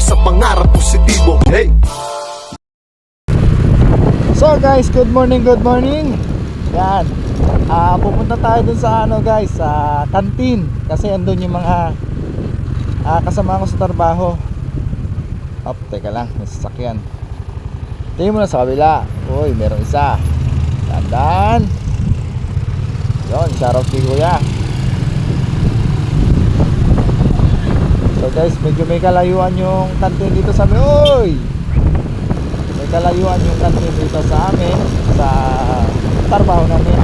sa pangarap positibo Hey! So guys, good morning, good morning. Yan. Ah, pupunta tayo dun sa ano guys, sa canteen kasi andun yung mga ah, kasama ko sa trabaho. Up, teka lang, may sasakyan. Tingin mo na sa kabila. Uy, meron isa. Dandan. Yon, shoutout kay Kuya. So guys, medyo may kalayuan yung canteen dito sa amin. Uy! may kalayuan yung kantin dito sa amin sa trabaho namin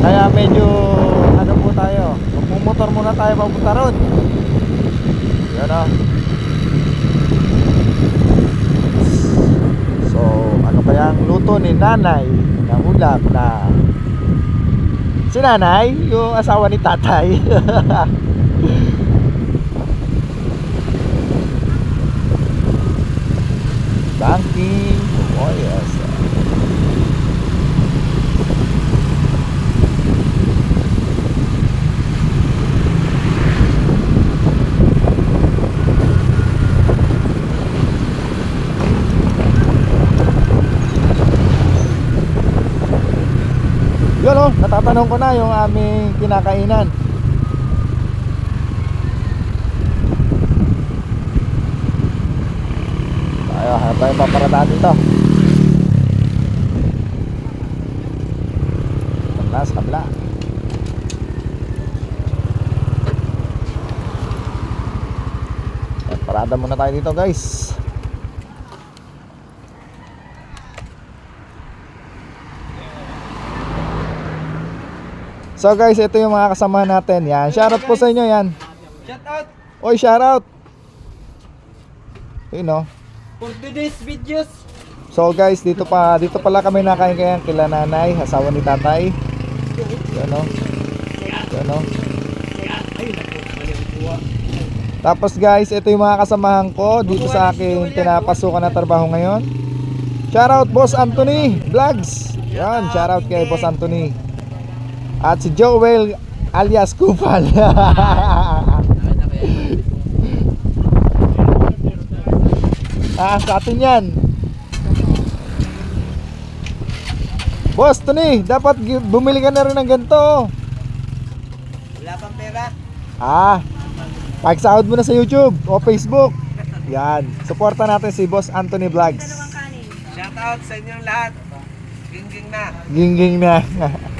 kaya medyo ano po tayo magmumotor muna tayo papunta ron yan o so ano kaya ang luto ni nanay na ulam na si nanay yung asawa ni tatay banking oh yes. Yun oh natatanong ko na yung aming kinakainan hanap tayo paparadaan dito kabila sa kabila Ayan, parada muna tayo dito guys So guys, ito yung mga kasama natin. Yan, shoutout po sa inyo yan. Shout out Oy, shoutout. Yun oh. For today's videos. So guys, dito pa dito pala kami nakain kaya kila nanay, asawa ni tatay. Yan o. Yan o. Tapos guys, ito yung mga kasamahan ko dito sa aking pinapasukan na trabaho ngayon. Shoutout Boss Anthony Vlogs. Yan, shoutout kay Boss Anthony. At si Joel alias Kupal. ah, sa atin yan. Boss, Tony, dapat bumili ka na rin ng ganito. Wala pang pera. Ah, pagsahod mo na sa YouTube o Facebook. Yan, suporta natin si Boss Anthony Vlogs. Shout out sa inyong lahat. Gingging na. Gingging na.